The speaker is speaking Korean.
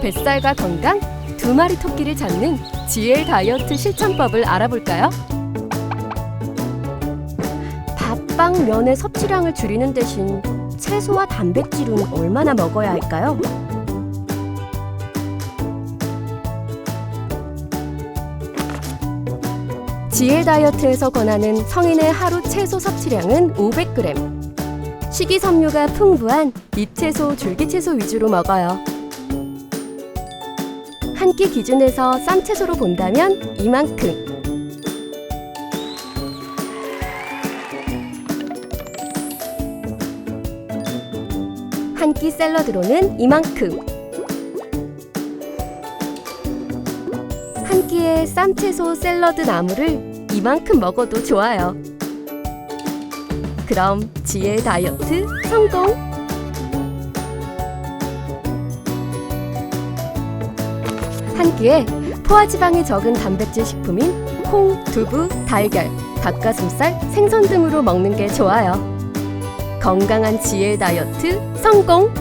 뱃살과 건강 두 마리 토끼를 찾는 GL 다이어트 실천법을 알아볼까요? 밥빵 면의 섭취량을 줄이는 대신 채소와 단백질은 얼마나 먹어야 할까요? GL 다이어트에서 권하는 성인의 하루 채소 섭취량은 500g. 식이섬유가 풍부한 잎채소, 줄기채소 위주로 먹어요. 한 끼 기준에서 쌈 채소로 본다면 이만큼. 한 끼 샐러드로는 이만큼. 한 끼에 쌈 채소 샐러드 나물을 이만큼 먹어도 좋아요. 그럼 지혜 다이어트 성공! 한 끼에 포화지방이 적은 단백질 식품인 콩, 두부, 달걀, 닭가슴살, 생선 등으로 먹는 게 좋아요. 건강한 지혜 다이어트 성공!